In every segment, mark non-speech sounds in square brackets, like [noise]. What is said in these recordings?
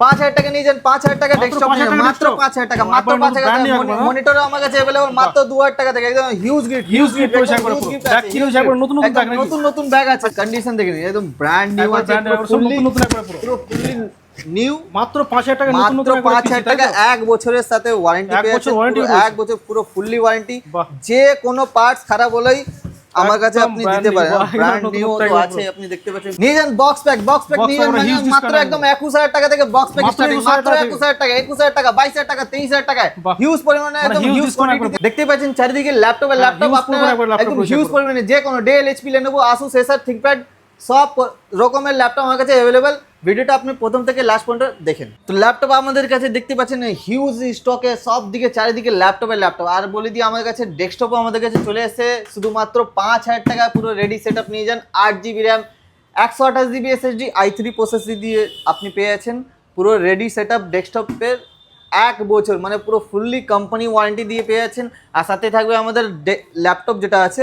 পাঁচ হাজার টাকা নিয়ে যান পাঁচ হাজার টাকা ডেস্কটপ 5,000 টাকা মাত্র পাঁচ হাজার টাকা মাত্র পাঁচ হাজার টাকা? মনিটরও আমার কাছে অ্যাভেলেবল মাত্র দু হাজার টাকা থেকে একদম হিউজ গিফট কিনেছে একবার নতুন নতুন নতুন নতুন ব্যাগ আছে কন্ডিশন দেখে নিন একদম ব্র্যান্ড নিউ আছে নতুন নতুন পুরো। পুরো নিউ মাত্র পাঁচ হাজার টাকা নতুন নতুন টাকা এক বছরের সাথে ওয়ারেন্টি এক পেয়ে বছর যাচ্ছেন warranty পুরো রয়েছে। এক বছর পুরো ফুললি ওয়ারেন্টি যে কোনো পার্টস খারাপ হলেই আমার কাছে আপনি দিতে পারেন। ব্র্যান্ড নিউ তো আছে আপনি দেখতে পাচ্ছেন। নিয়ে যান বক্স প্যাক বক্স প্যাক নিয়ে যান মানে মাত্র একদম একদম। একুশ হাজার টাকা থেকে বক্স প্যাক মাত্র স্টার্টিং 21,000 মাত্র টাকা একুশ হাজার টাকা একুশ হাজার টাকা বাইশ হাজার টাকা তেইশ হাজার টাকায় হিউজ পরিমাণে মানে একদম হিউজ কোয়ান্টিটি দেখতে পাচ্ছেন চারিদিকে ল্যাপটপ আর ল্যাপটপ আপনি আপনার একদম হিউজ পরিমাণে যে কোনো Dell HP Lenovo Asus Acer ThinkPad সব রকমের ল্যাপটপ আমার কাছে অ্যাভেলেবেল ভিডিওটা আপনি প্রথম থেকে লাস্ট পর্যন্ত দেখেন। তো ল্যাপটপ আমাদের কাছে দেখতে পাচ্ছেন হিউজ স্টকে সব দিকে, চারিদিকে ল্যাপটপের ল্যাপটপ আর বলে দিই, আমাদের কাছে ডেস্কটপও আমাদের কাছে চলে এসেছে। শুধুমাত্র পাঁচ হাজার টাকা পুরো রেডি সেট আপ নিয়ে যান। আট জিবি র্যাম একশো আঠাশ GB SSD I three processor দিয়ে আপনি পেয়ে যাচ্ছেন। পুরো রেডি সেট আপ ডেস্কটপের এক বছর মানে পুরো ফুললি কোম্পানি ওয়ারেন্টি দিয়ে পেয়ে যাচ্ছেন। আর সাথে থাকবে আমাদের ল্যাপটপ যেটা আছে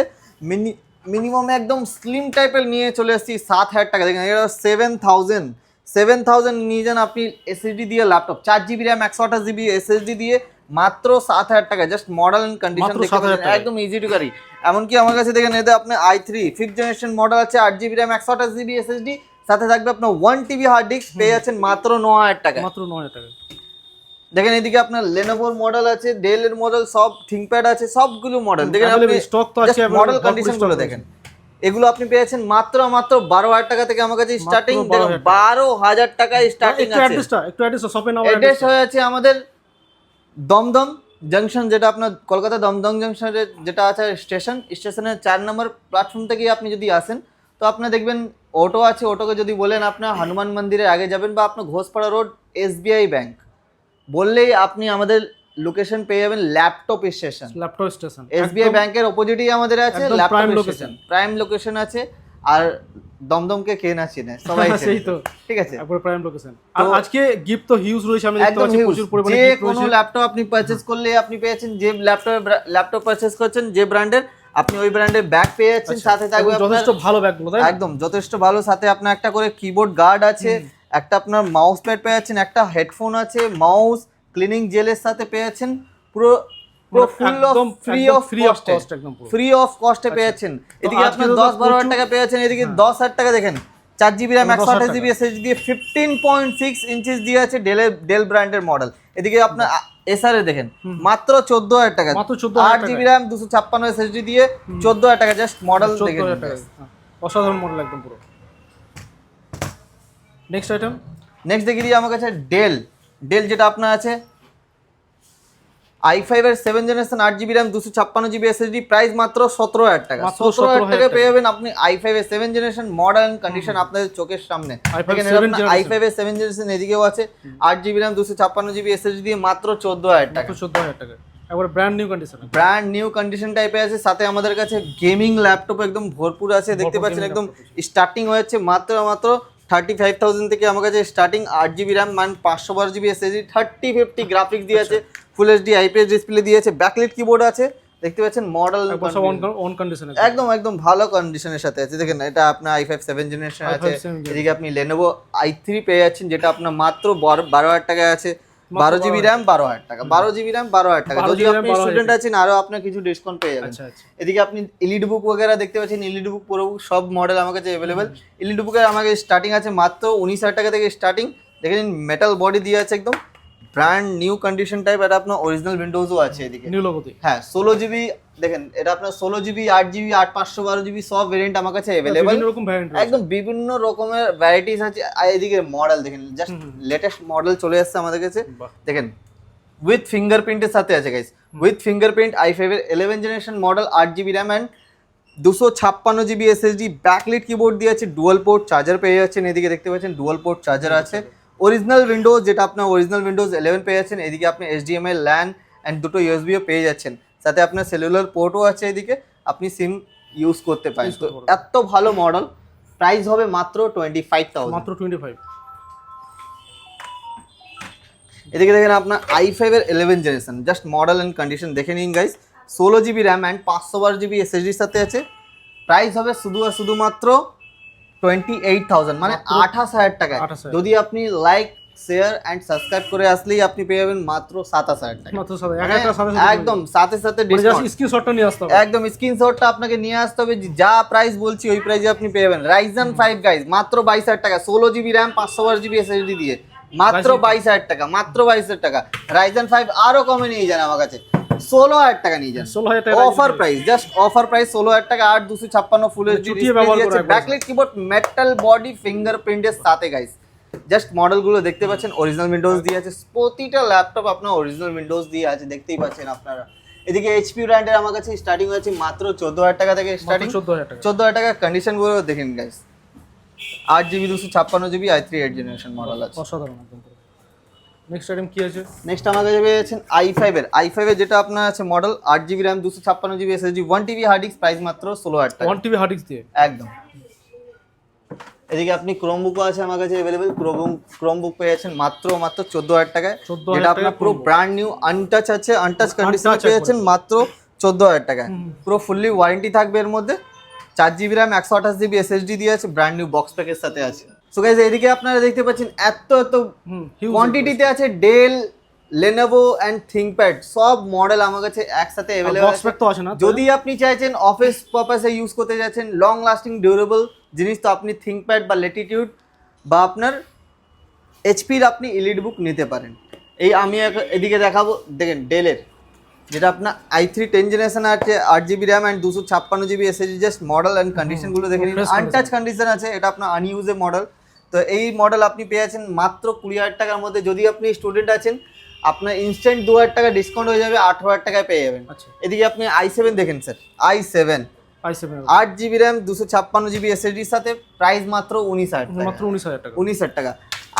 মিনি মিনিমাম একদম স্লিম টাইপের নিয়ে চলে এসেছি, সাত হাজার টাকা। দেখেন, এটা সেভেন থাউজেন্ড সেভেন থাউজেন্ড নিয়ে যান আপনি এসএসডি দিয়ে ল্যাপটপ চার জিবি র্যাম একশো আঠাশ জিবি এসএসডি দিয়ে মাত্র সাত হাজার টাকা জাস্ট মডেল অ্যান্ড কন্ডিশন মাত্র দেখতে 7,000 পাচ্ছেন, টাকায়। একদম ইজি টু ক্যারি এমনকি আমার কাছে দেখেন এতে আপনার I three fifth generation model আছে আট জিবি র্যাম একশো আঠাশ জিবি এসএসডি সাথে থাকবে আপনার ওয়ান টিবি হার্ড ডিস্ক পেয়ে যাচ্ছেন মাত্র ন হাজার টাকা মাত্র ন হাজার টাকা দেখেন এদিকে আপনার লেনোভোর মডেল আছে ডেল এর মডেল সব থিংকপ্যাড আছে সবগুলো মডেল দেখেন আপনি stock তো আছে, মডেল কন্ডিশনগুলো দেখেন। এগুলো আপনি পেয়েছেন মাত্র মাত্র বারো হাজার টাকা থেকে আমার কাছে স্টার্টিং বারো হাজার টাকায় স্টার্টিং অ্যাড্রেস হয়ে আছে আমাদের দমদম জংশন যেটা আপনার কলকাতা দমদম জংশনের যেটা আছে স্টেশন স্টেশনের চার নম্বর প্ল্যাটফর্ম থেকে আপনি যদি আসেন তো আপনি দেখবেন অটো আছে অটোকে যদি বলেন আপনার হনুমান মন্দিরের আগে যাবেন বা আপনার ঘোষপাড়া রোড এসবিআই ব্যাংক বললেই আপনি আমাদের লোকেশন পেয়ে যাবেন laptop station laptop station SBI ব্যাংকের অপোজিটই আমাদের আছে ল্যাপটপ লোকেশন প্রাইম লোকেশন আছে আর দমদমকে কে না চিনে সবাই [laughs] সেই তো। ঠিক আছে? একবার প্রাইম লোকেশন আর আজকে গিফট তো হিউজ রয়েছে আমি দেখতে পাচ্ছি প্রচুর পরিমাণে যে কোনো ল্যাপটপ আপনি পারচেজ করলে আপনি পেয়েছেন যে ল্যাপটপ ল্যাপটপ পারচেজ করছেন যে ব্র্যান্ডের আপনি ওই ব্র্যান্ডের ব্যাগ পেয়ে যাচ্ছেন আচ্ছা, সাথে থাকবে যথেষ্ট ভালো ব্যাগগুলো তাই একদম যথেষ্ট ভালো। সাথে আপনার একটা করে কিবোর্ড গার্ড আছে একটা আপনার মাউস প্যাড পেয়ে যাচ্ছেন একটা হেডফোন আছে মাউস ক্লিনিং জেলের সাথে পেয়েছেন পুরো পুরো ফুল অফ ফ্রি অফ কস্টে একদম ফ্রি অফ কস্টে পেয়ে যাচ্ছেন এদিকে বারো হাজার টাকা পেয়ে যাচ্ছেন এদিকে হ্যাঁ। দশ হাজার টাকা দেখেন। চার জিবি র্যাম একশো আঠাশ জিবি এসএসডি দিয়ে ফিফটিন পয়েন্ট সিক্স ইঞ্চিস দিয়ে আছে ডেলের ডেল ব্র্যান্ডের মডেল এদিকে আপনার এসআর দেখেন মাত্র চোদ্দ হাজার টাকা। মাত্র 14,000 আট জিবি র্যাম দুশো ছাপ্পান্ন এসএসডি দিয়ে চোদ্দ হাজার টাকা জাস্ট মডেল চোদ্দ টাকা। হ্যাঁ, অসাধারণ মডেল একদম পুরো। নেক্সট আইটেম নেক্সট দেখে আমার কাছে ডেল ডেল যেটা আপনার আছে আই ফাইভ এর সেভেন জেনারেশন আট জিবি র্যাম দুশো ছাপ্পান্ন জিবি এসএসডি প্রাইস মাত্র সতেরো হাজার টাকা। সতেরো হাজার 17,000 টাকা। পেয়ে যাবেন আপনি আই ফাইভ এর সেভেন জেনারেশন মডার্ন কন্ডিশন আপনাদের চোখের সামনে। i5 আই 7 ফাইভ এর সেভেন জেনারেশন এদিকেও আছে আট জিবি র্যাম দুশো ছাপ্পান্ন জিবি এসএসডি দিয়ে মাত্র চোদ্দ হাজার টাকা। চোদ্দ হাজার টাকা। একবার brand new condition brand new condition টাইপে আছে সাথে আমাদের কাছে গেমিং ল্যাপটপ একদম ভরপুর আছে দেখতে পাচ্ছেন একদম স্টার্টিং হয়েছে মাত্র মাত্র থার্টি ফাইভ থাউজেন্ড থেকে আমার কাছে স্টার্টিং আট জিবি র্যাম মান পাঁচশো বারো GB SSD thirty fifty graphics দিয়েছে ফুল এইচডি আইপিএস ডিসপ্লে দিয়ে আছে ব্যাকলিট কিবোর্ড আছে দেখতে পাচ্ছেন মডেল অন কন্ডিশন একদম একদম ভালো কন্ডিশনের সাথে আছে। দেখেন এটা আপনার আই ফাইভ সেভেন জেনারেশন আছে। এদিকে আপনি লেনোভো আই থ্রি পেয়ে যাচ্ছেন যেটা আপনার মাত্র বারো- বারো হাজার টাকায় আছে। বারো জিবি র্যাম বারো হাজার টাকা বারো জিবি র্যাম বারো হাজার টাকা 12 যদি GB RAM, আপনি 12,000 স্টুডেন্ট আছেন আরো আপনার কিছু ডিসকাউন্ট পেয়ে যাবেন আচ্ছা আচ্ছা এদিকে আপনি ইলিড বুক वगैरह দেখতে পাচ্ছেন ইলিড বুক পুরো সব মডেল আমার কাছে অ্যাভেলেবেল ইলিড বুকের আমাকে স্টার্টিং আছে মাত্র উনিশ হাজার টাকা থেকে স্টার্টিং দেখে নিন মেটাল বডি দিয়ে আছে একদম ব্র্যান্ড নিউ কন্ডিশন টাইপ এটা আপনার অরিজিনাল উইন্ডোজও আছে এদিকে। নিউ লোগোতে হ্যাঁ ষোলো জিবি দেখেন এটা আপনার ষোলো জিবি আট জিবি আট পাঁচশো বারো জিবি সব ভেরিয়েন্ট আমার কাছে অ্যাভেলেবেল একদম বিভিন্ন রকমের ভ্যারাইটিস আছে। আর এদিকে মডেল দেখেন জাস্ট লেটেস্ট মডেল চলে আসছে আমাদের কাছে। দেখেন উইথ ফিঙ্গারপ্রিন্টের সাথে আছে গাইস উইথ ফিঙ্গারপ্রিন্ট আই ফাইভের ইলেভেন জেনারেশন মডেল আট জিবি র্যাম অ্যান্ড দুশো ছাপ্পান্ন জিবি এসএসডি ব্যাকলিট কিবোর্ড দিয়ে আছে ডুয়াল পোর্ট চার্জার পেয়ে যাচ্ছেন। এদিকে দেখতে পাচ্ছেন ডুয়াল পোর্ট চার্জার আছে। অরিজিনাল উইন্ডোজ যেটা আপনার অরিজিনাল উইন্ডোজ ইলেভেন পেয়ে যাচ্ছেন এদিকে আপনি এইচডিএমআই ল্যান অ্যান্ড দুটো ইউএসবিও পেয়ে যাচ্ছেন। সাথে আপনার সেলুলার পোর্টও আছে এদিকে আপনি সিম ইউজ করতে পারেন। তো। এত ভালো মডেল প্রাইস হবে মাত্র টোয়েন্টি ফাইভ থাউজেন্ড মাত্র টোয়েন্টি ফাইভ এদিকে দেখেন আপনার আই ফাইভের eleven generation just model and condition দেখে নিন গাইস ষোলো জিবি র্যাম অ্যান্ড পাঁচশো বারো জিবি এসএসডির সাথে আছে। প্রাইস হবে শুধু আর শুধুমাত্র টোয়েন্টি এইট থাউজেন্ড মানে আঠাশ হাজার টাকা 28,000 যদি আপনি লাইক শেয়ার অ্যান্ড সাবস্ক্রাইব করে আসলেই আপনি পেয়ে যাবেন মাত্র সাতাশ হাজার টাকা। মানে একদম সাথে সাথে মানে ডিসকাউন্ট স্ক্রিনশটটা নিয়ে আসতে হবে। একদম স্ক্রিনশটটা আপনাকে নিয়ে আসতে হবে যে যা প্রাইস বলছি ওই প্রাইসে আপনি পেয়ে যাবেন। রাইজন ফাইভ গাইজ মাত্র বাইশ হাজার টাকা ষোলো জিবি র্যাম পাঁচশো বার জিবি এসএসডি দিয়ে। মাত্র বাইশ হাজার টাকা। মাত্র বাইশ হাজার টাকা। রাইজন ফাইভ আরও কমে নিয়ে যান আমার কাছে। ষোলো হাজার টাকা নিয়ে যান। ষোলো হাজার টাকা offer price just offer price ষোলো হাজার টাকা আট দুশো ছাপ্পান্ন ফুল এইচডি ব্যবহার করা একবার। কিবোর্ড মেটাল বডি ফিঙ্গারপ্রিন্টের সাথে গাইস জাস্ট মডেলগুলো দেখতে পাচ্ছেন অরিজিনাল উইন্ডোজ দিয়ে আছে। প্রতিটা ল্যাপটপ আপনার অরিজিনাল উইন্ডোজ দিয়ে আছে দেখতেই পাচ্ছেন আপনারা। এদিকে এইচপি ব্র্যান্ডের আমার কাছে স্টার্টিং আছে মাত্র চোদ্দ হাজার টাকা থেকে স্টার্টিং চোদ্দ হাজার টাকা। চোদ্দ হাজার টাকা কন্ডিশনগুলো দেখেন গাইস আট জিবি দুশো ছাপ্পান্ন GB I three eight generation model আছে। অসাধারণ নেক্সট আইটেম কি আছে? নেক্সট আমার কাছে পেয়েছেন আই ফাইভের আই ফাইভের যেটা আপনার আছে মডেল আট জিবি র্যাম দুশো ছাপ্পান্ন GB SSD one TB hard disk price মাত্র ষোলো হাজার টাকা। ওয়ান টিভি হার্ড ডিস্ক দিয়ে? একদম। এদিকে আপনি ক্রোমবুকও আছে আমার কাছে অ্যাভেলেবেল ক্রোমবুক ক্রোমবুক পেয়েছেন মাত্র মাত্র চোদ্দ হাজার টাকায়। 14,000 যেটা আপনার পুরো ব্র্যান্ড নিউ আনটাচ আছে আনটাচ কন্ডিশনে Untouch পেয়েছেন মাত্র চোদ্দ হাজার টাকায়। পুরো ফুললি ওয়ারেন্টি থাকবে এর মধ্যে। চার জিবি র্যাম একশো আঠাশ জিবি এসএসডি দিয়ে আছে ব্র্যান্ড নিউ বক্স প্যাকের সাথে আছে। সো গাইজ এদিকে আপনারা দেখতে পাচ্ছেন এত এত কোয়ান্টিটিতে আছে ডেল লেনোভো অ্যান্ড থিংকপ্যাড সব মডেল আমার কাছে একসাথে অ্যাভেলেবল তো আছে না যদি আপনি চাইছেন অফিস পারপাসে ইউজ করতে যাচ্ছেন লং লাস্টিং ডিউরেবল জিনিস তো আপনি থিংকপ্যাড বা লেটিটিউড বা আপনার এইচপির আপনি ইলিড বুক নিতে পারেন। এই আমি এদিকে দেখাবো দেখেন ডেলের যেটা আপনার আই থ্রি টেন জেনারেশন আছে আট জিবি র্যাম অ্যান্ড দুশো ছাপ্পান্ন GB SSD just model and কন্ডিশনগুলো দেখে নিন। আনটাচ কন্ডিশন আছে এটা আপনার আনইউজে মডেল তো এই মডেল আপনি পেয়েছেন মাত্র কুড়ি হাজার টাকার মধ্যে। যদি আপনি স্টুডেন্ট আছেন আপনার ইনস্ট্যান্ট দু হাজার টাকা ডিসকাউন্ট হয়ে যাবে আঠারো হাজার টাকায় পেয়ে যাবেন। আচ্ছা। এদিকে আপনি আই সেভেন দেখেন স্যার আই সেভেন আট জিবি র্যাম দুশো ছাপ্পান্ন জিবি এসএসডির সাথে প্রাইস মাত্র উনিশ হাজার টাকা। মাত্র উনিশ হাজার টাকা। উনিশ হাজার টাকা।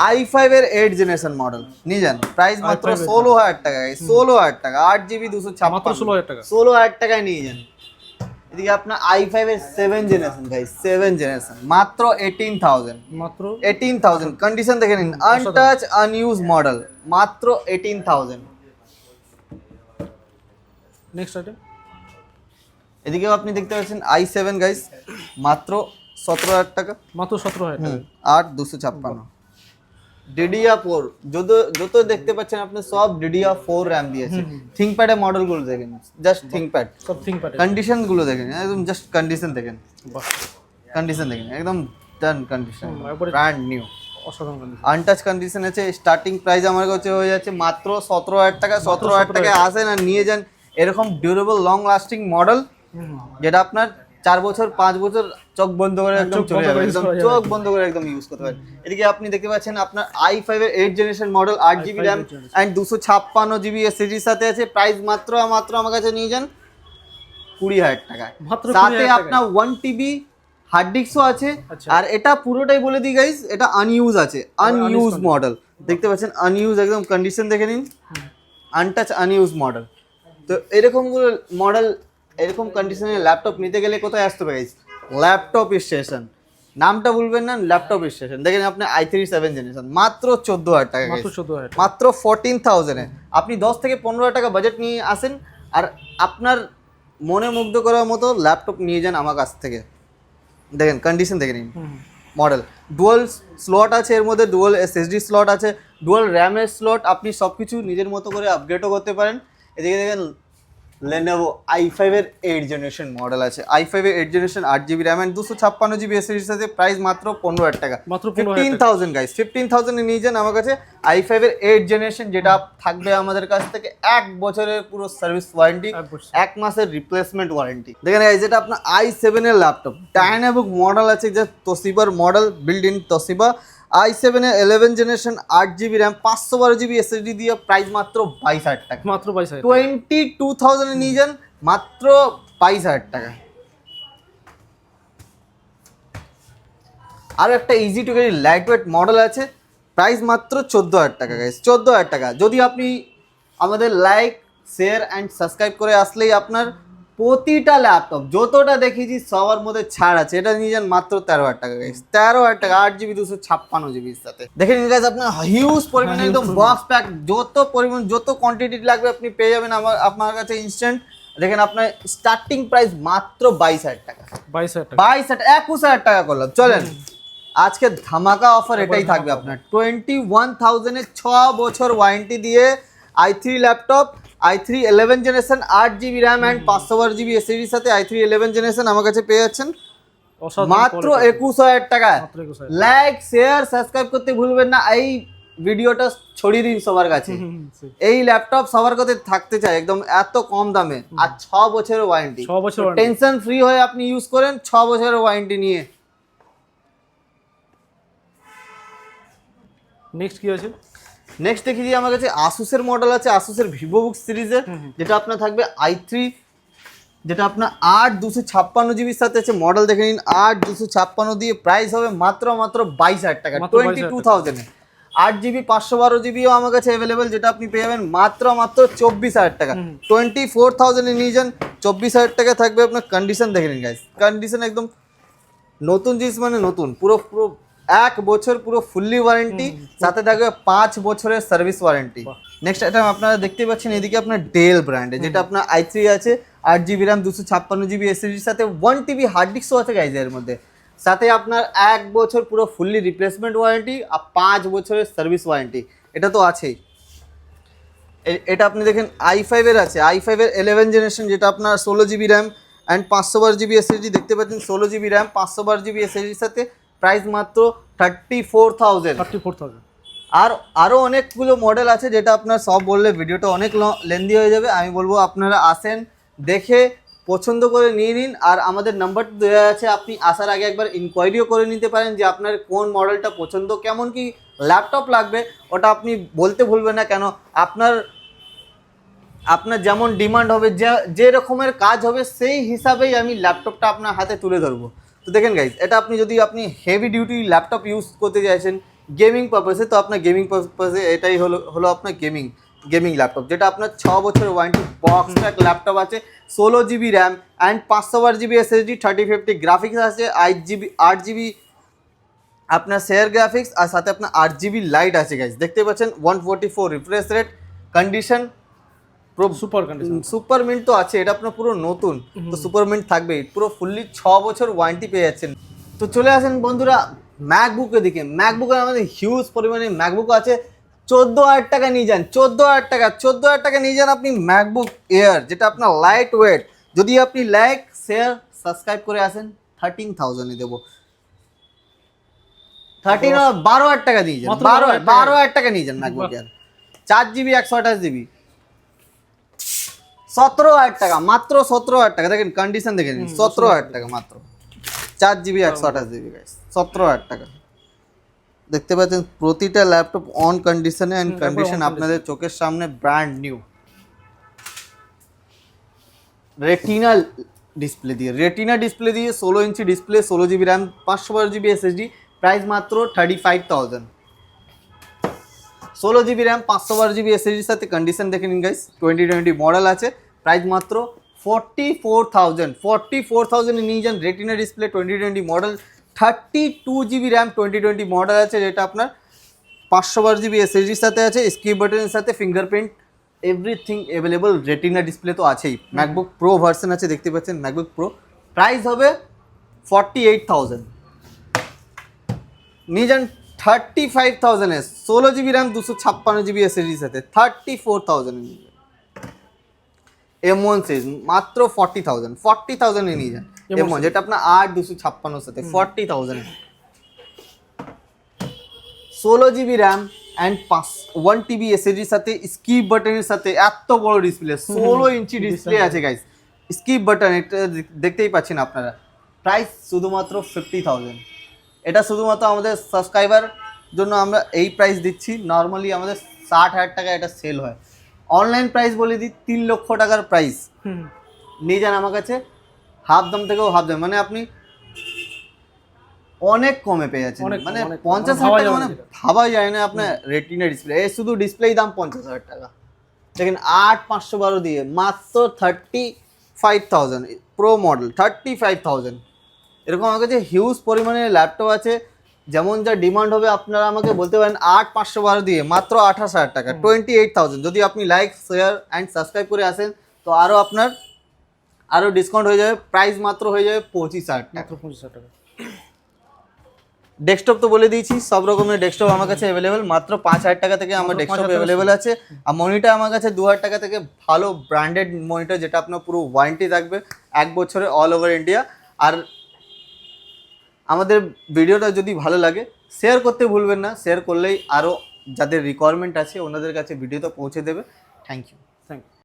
আই ফাইভের এইট জেনারেশন মডেল নিয়ে যান প্রাইস মাত্র ষোলো হাজার টাকা ষোলো হাজার টাকা আট জিবি দুশো ছাপ্পান্ন। ষোলো হাজার টাকা। ষোলো হাজার টাকায় নিয়ে যান। এদিকে আপনার আই ফাইভের seven generation guy seven generation মাত্র এইটিন থাউজেন্ড মাত্র? এইটিন থাউজেন্ড কন্ডিশন দেখে নিন আনটাচ আনইউজ মডেল মাত্র এইটিন থাউজেন্ড নেক্সট আইটেম এদিকেও আপনি দেখতে পাচ্ছেন আই সেভেন গাইস মাত্র সতেরো হাজার টাকা। মাত্র সতেরো হাজার টাকা। আট দুশো ছাপ্পান্ন। ডিডিয়া ফোর যত যত দেখতে পাচ্ছেন আপনি সব ডিডিয়া ফোর র্যাম দিয়েছে থিঙ্কপ্যাডের মডেলগুলো দেখেন। জাস্ট থিঙ্কপ্যাড সব থিঙ্ক প্যাটার্ন কন্ডিশনগুলো দেখেন। একদম জাস্ট কন্ডিশন দেখেন। কন্ডিশন দেখেন। একদম ডান condition brand new untouch condition আছে। স্টার্টিং প্রাইস আমার কাছে হয়ে যাচ্ছে মাত্র সতেরো হাজার টাকা। সতেরো হাজার 17,000 টাকায় আসেন আর নিয়ে যান। এরকম ডিউরেবল লং লাস্টিং মডেল যেটা আপনার চার বছর পাঁচ বছর চোখ বন্ধ করে একদম চোখ চলে যাবে একদম চোখ বন্ধ করে একদম ইউজ করতে পারেন এদিকে আপনি দেখতে পাচ্ছেন আপনার আই ফাইভ এর এইট জেনারেশন মডেল আট জিবি র্যাম অ্যান্ড দুশো ছাপ্পান্ন জিবি এসএসডির সাথে আছে। প্রাইস মাত্র মাত্র আমার কাছে নিয়ে যান কুড়ি হাজার টাকায়। সাথে আপনার ওয়ান টিবি হার্ড ডিস্কও আছে। আচ্ছা। আর এটা পুরোটাই বলে দিই গাইস এটা আনইউজ আছে। আনইউজ মডেল দেখতে পাচ্ছেন আনইউজ একদম কন্ডিশন দেখে নিন। আনটাচ আনইউজ মডেল তো এরকমগুলো মডেল এরকম কন্ডিশনের ল্যাপটপ নিতে গেলে কোথায় আসতে গাইস ল্যাপটপ স্টেশন নামটা বলবেন না ল্যাপটপ স্টেশন দেখেন আপনি আই থ্রি সেভেন জেনারেশন মাত্র চোদ্দ হাজার টাকা মাত্র guys। চোদ্দ হাজার টাকা। মাত্র ফোরটিন থাউজেন্ডে আপনি দশ থেকে পনেরো হাজার টাকা বাজেট নিয়ে আসেন আর আপনার মনে মুগ্ধ করার মতো ল্যাপটপ নিয়ে যান আমার কাছ থেকে। দেখেন কন্ডিশন দেখে নিন। মডেল ডুয়াল স্লট আছে এর মধ্যে ডুয়াল এসএসডি স্লট আছে ডুয়াল র্যামের স্লট আপনি সব কিছু নিজের মতো করে আপগ্রেডও করতে পারেন। এদিকে দেখেন লেনোভো আই ফাইভের এইট জেনারেশন মডেল আছে। আই ফাইভের এইট জেনারেশন আট জিবি র্যাম অ্যান্ড দুশো ছাপ্পান্ন জিবি এসএসডির সাথে প্রাইস মাত্র পনেরো হাজার টাকা। মাত্র ফিফটিন থাউজেন্ড গাইস ফিফটিন থাউজেন্ডে নিয়ে যান আমার কাছে আই ফাইভের এইট জেনারেশন যেটা থাকবে আমাদের কাছ থেকে এক বছরের পুরো সার্ভিস ওয়ারেন্টি এক মাসের রিপ্লেসমেন্ট ওয়ারেন্টি দেখেন এই যেটা আপনার আই সেভেনের ল্যাপটপ ডায়নাবুক মডেল আছে যে তোসিবার model build in Toshiba I সেভেনের ইলেভেন জেনারেশন আট জিবি র্যাম পাঁচশো বারো জিবি এস এসএসডি দিয়ে প্রাইস মাত্র বাইশ হাজার টাকা। মাত্র বাইশ হাজার টোয়েন্টি টু থাউজেন্ডে নিয়ে যান মাত্র বাইশ হাজার টাকা। আর একটা easy to carry light weight model আছে প্রাইস মাত্র চোদ্দ হাজার টাকা গাইস চোদ্দ হাজার টাকা। যদি আপনি আমাদের লাইক শেয়ার অ্যান্ড সাবস্ক্রাইব করে আসলেই আপনার প্রতিটা ল্যাপটপ যতটা দেখেছি সবার মধ্যে ছাড় আছে। এটা নিয়ে যান মাত্র তেরো হাজার টাকা গাইস তেরো হাজার টাকা আট জিবি দুশো ছাপ্পান্ন জিবির সাথে। দেখে নিন গাইস আপনার হিউজ পরিমাণে একদম বক্স প্যাক যত পরিমাণ যত কোয়ান্টিটি লাগবে আপনি পেয়ে যাবেন আমার আপনার কাছে ইনস্ট্যান্ট দেখেন আপনার স্টার্টিং প্রাইস মাত্র বাইশ হাজার টাকা। বাইশ হাজার টাকা। বাইশ হাজার একুশ হাজার টাকা করলাম। চলেন আজকে ধামাকা অফার এটাই থাকবে আপনার। টোয়েন্টি ওয়ান থাউজেন্ডের ছ বছর ওয়ারেন্টি দিয়ে I three laptop I three eleven generation আট জিবি র্যাম অ্যান্ড পাঁচশো বার জিবি এসএসডির সাথে আই থ্রি ইলেভেন জেনারেশন আমার কাছে পেয়ে যাচ্ছেন। মাত্র একুশ হাজার টাকা। লাইক শেয়ার সাবস্ক্রাইব করতে ভুলবেন না। এই ভিডিওটা ছড়িয়ে দিন সবার কাছে। এই ল্যাপটপ সবার কাছে থাকতে চায় একদম এত কম দামে। আর ছ বছরের ওয়ারেন্টি টেনশন ফ্রি হয়ে আপনি ইউজ করেন ছ বছরের ওয়ারেন্টি নিয়ে। নেক্সট কি আছে? নেক্সট দেখি আমার কাছে আসুসের মডেল আছে আসুসের ভিভো বুক সিরিজের যেটা আপনার থাকবে আই থ্রি যেটা আপনার আট দুশো ছাপ্পান্ন জিবির সাথে আছে। মডেল দেখে নিন আট দুশো ছাপ্পান্ন দিয়ে প্রাইস হবে মাত্র মাত্র বাইশ হাজার টাকা টোয়েন্টি টু থাউজেন্ডে আট জিবি পাঁচশো বারো জিবিও আমার কাছে অ্যাভেলেবেল যেটা আপনি পেয়ে যাবেন মাত্র মাত্র চব্বিশ হাজার টাকা। টোয়েন্টি ফোর থাউজেন্ডে নিয়ে যান চব্বিশ হাজার টাকা থাকবে আপনার কন্ডিশন দেখে নিন গাইস কন্ডিশন একদম নতুন জিনিস মানে নতুন পুরো পুরো এক বছর পুরো ফুললি ওয়ারেন্টি সাথে থাকবে পাঁচ বছরের সার্ভিস ওয়ারেন্টি নেক্সট এটা আপনারা দেখতে পাচ্ছেন এদিকে আপনার ডেল ব্র্যান্ডে যেটা আপনার আই থ্রি আছে আট জিবি র্যাম দুশো ছাপ্পান্ন জিবি এসএসডির সাথে ওয়ান টিবি হার্ড ডিস্কও আছে গাইজ এর মধ্যে। সাথে আপনার এক বছর পুরো ফুললি রিপ্লেসমেন্ট ওয়ারেন্টি আর পাঁচ বছরের সার্ভিস ওয়ারেন্টি এটা তো আছেই। এটা আপনি দেখেন আই ফাইভের আছে। আই ফাইভের এলেভেন জেনারেশন যেটা আপনার ষোলো জিবি র্যাম অ্যান্ড পাঁচশো বার জিবি এসএসডি দেখতে পাচ্ছেন ষোলো জিবি র্যাম পাঁচশো বার জিবি এসএসডির সাথে প্রাইস মাত্র thirty four thousand thirty four thousand আর আরও অনেকগুলো মডেল আছে যেটা আপনার সব বললে ভিডিওটা অনেক লেন্দি হয়ে যাবে। আমি বলব আপনারা আসেন দেখে পছন্দ করে নিয়ে নিন। আর আমাদের নাম্বার দেওয়া আছে আপনি আসার আগে একবার ইনকোয়ারিও করে নিতে পারেন যে আপনার কোন মডেলটা পছন্দ কেমন কি ল্যাপটপ লাগবে। ওটা আপনি বলতে ভুলবেন না কেন আপনার আপনার যেমন ডিমান্ড হবে যে যে রকমের কাজ হবে সেই হিসাবেই আমি ল্যাপটপটা আপনার হাতে তুলে ধরবো। তো দেখেন গাইজ এটা আপনি যদি আপনি হেভি ডিউটি ল্যাপটপ ইউজ করতে চাইছেন গেমিং পারপাসে তো আপনার গেমিং পারপাসে এটাই হলো হলো আপনার গেমিং গেমিং ল্যাপটপ যেটা আপনার ছ বছরের ওয়ারেন্টি বক্স প্যাক ল্যাপটপ আছে ষোলো জিবি র্যাম অ্যান্ড পাঁচশো বার GB SSD thirty fifty graphics আছে আট জিবি আট জিবি আপনার শেয়ার গ্রাফিক্স আর সাথে আপনার আট জিবি লাইট আছে গাইজ দেখতে পাচ্ছেন one forty four refresh rate condition super condition super mint তো আছে এটা আপনার পুরো নতুন। তো সুপার মিন্ট থাকবেই। পুরো ফুললি ছ বছর ওয়ারেন্টি পেয়ে যাচ্ছেন। তো চলে আসেন বন্ধুরা ম্যাকবুকের দিকে। ম্যাকবুকের আমাদের হিউজ পরিমাণে ম্যাকবুক আছে। চোদ্দ হাজার টাকা নিয়ে যান চোদ্দ হাজার টাকা চোদ্দ হাজার টাকা নিয়ে যান আপনি ম্যাকবুক এয়ার যেটা আপনার লাইট ওয়েট যদি আপনি লাইক শেয়ার সাবস্ক্রাইব করে আসেন থার্টিন থাউজেন্ডে দেবো। থার্টিন বারো হাজার টাকা নিয়ে যান। বারো 12,000 টাকা। বারো হাজার টাকা নিয়ে যান ম্যাকবুক এয়ার চার জিবি একশো আঠাশ জিবি সতেরো হাজার টাকা মাত্র সতেরো হাজার টাকা। দেখেন কন্ডিশন দেখে নিন সতেরো হাজার টাকা মাত্র। চার জিবি একশো আঠাশ জিবি গাইস সতেরো হাজার টাকা। দেখতে পাচ্ছেন প্রতিটা ল্যাপটপ অন কন্ডিশনে অ্যান্ড কন্ডিশন আপনাদের চোখের সামনে ব্র্যান্ড নিউ রেটিনাল ডিসপ্লে দিয়ে রেটিনা ডিসপ্লে দিয়ে ষোলো ইঞ্চি ডিসপ্লে ষোলো জিবি র্যাম পাঁচশো বারো জিবি এসএসডি প্রাইস মাত্র থার্টি ফাইভ থাউজেন্ড ষোলো জিবি র্যাম পাঁচশো বারো জিবি এসএসডির সাথে কন্ডিশন দেখে নিন গাইস টোয়েন্টি টোয়েন্টি মডেল আছে। প্রাইস মাত্র forty four thousand forty four থাউজেন্ডে নিয়ে যান retina display twenty twenty model thirty two GB RAM twenty twenty model আছে যেটা আপনার পাঁচশো বারো জিবি এসএসডির সাথে আছে স্কিপ বাটনের সাথে fingerprint everything available retina display তো আছেই। ম্যাকবুক প্রো ভার্সন আছে দেখতে পাচ্ছেন ম্যাকবুক প্রো প্রাইস হবে ফর্টি এইট থাউজেন্ড নিয়ে যান থার্টি ফাইভ থাউজেন্ডে ষোলো জিবি র্যাম দুশো ছাপ্পান্ন জিবি এসএসডির সাথে থার্টি ফোর থাউজেন্ডে নিয়ে যান এম ওয়ান সিরিজ মাত্র ফর্টি থাউজেন্ড ফর্টি থাউজেন্ডে নিয়ে যান। এম ওয়ান যেটা আপনার আট দুশো ছাপ্পান্নর সাথে ফর্টি থাউজেন্ড ষোলো জিবি র্যাম অ্যান্ড পাঁচ ওয়ান টিবি এসএসডির সাথে স্কিপ বাটনের সাথে এত বড় ডিসপ্লে ষোলো ইঞ্চি ডিসপ্লে আছে গাইস স্কিপ বাটন এটা দেখতেই পাচ্ছেন আপনারা। প্রাইস শুধুমাত্র ফিফটি থাউজেন্ড এটা শুধুমাত্র আমাদের সাবস্ক্রাইবার জন্য আমরা এই প্রাইস দিচ্ছি। নর্মালি আমাদের ষাট হাজার টাকা এটা সেল হয়। অনলাইন প্রাইস বলে দিই তিন লক্ষ টাকার প্রাইস নিয়ে যান আমার কাছে। হাফ দাম থেকেও হাফ দাম মানে আপনি অনেক কমে পেয়ে যাচ্ছেন। মানে পঞ্চাশ হাজার টাকা মানে। ভাবাই যায় না আপনার রেটিনা ডিসপ্লে এই শুধু ডিসপ্লেই দাম পঞ্চাশ হাজার টাকা। দেখেন আট পাঁচশো বারো দিয়ে মাত্র thirty five thousand pro model thirty five thousand এরকম আমার কাছে হিউজ পরিমাণে ল্যাপটপ আছে। যেমন যা ডিমান্ড হবে আপনারা আমাকে বলতে পারেন আট পাঁচশো বারো দিয়ে মাত্র আঠাশ হাজার টাকা টোয়েন্টি এইট থাউজেন্ড যদি আপনি লাইক শেয়ার অ্যান্ড সাবস্ক্রাইব করে আসেন তো আরও আপনার আরও ডিসকাউন্ট হয়ে যাবে প্রাইস মাত্র হয়ে যাবে পঁচিশ হাজার মাত্র পঁচিশ হাজার টাকা। ডেস্কটপ তো বলে দিয়েছি সব রকমের ডেস্কটপ আমার কাছে অ্যাভেলেবেল মাত্র পাঁচ হাজার টাকা থেকে আমার ডেস্কটপ অ্যাভেলেবেল আছে। আর মনিটার আমার কাছে দু হাজার টাকা থেকে ভালো ব্র্যান্ডেড মনিটার যেটা আপনার পুরো ওয়ারেন্টি থাকবে এক বছরে অল ওভার ইন্ডিয়া আর আমাদের ভিডিওটা যদি ভালো লাগে শেয়ার করতে ভুলবেন না। শেয়ার করলেই আরও যাদের রিকোয়ারমেন্ট আছে, ওনাদের কাছে ভিডিওটা পৌঁছে দেবে। Thank you